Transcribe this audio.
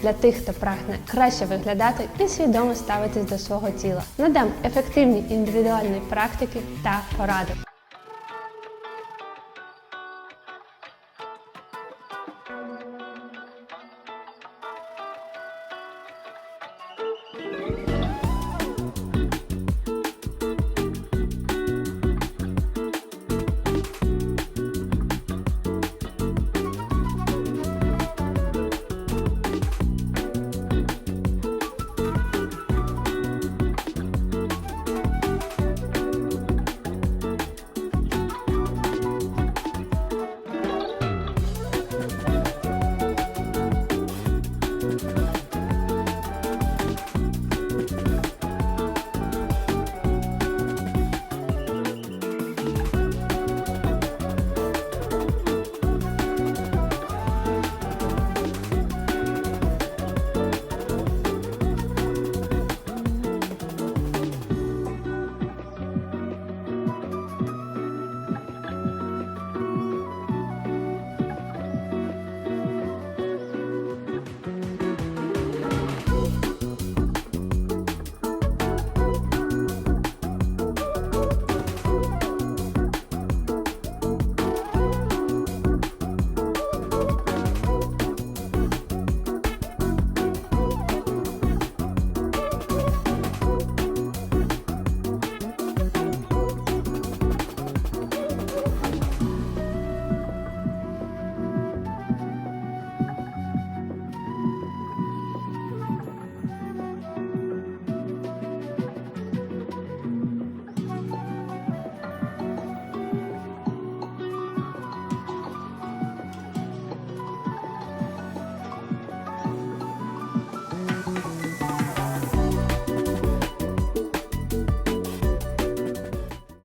Для тих, хто прагне краще виглядати і свідомо ставитись до свого тіла. Надам ефективні індивідуальні практики та поради.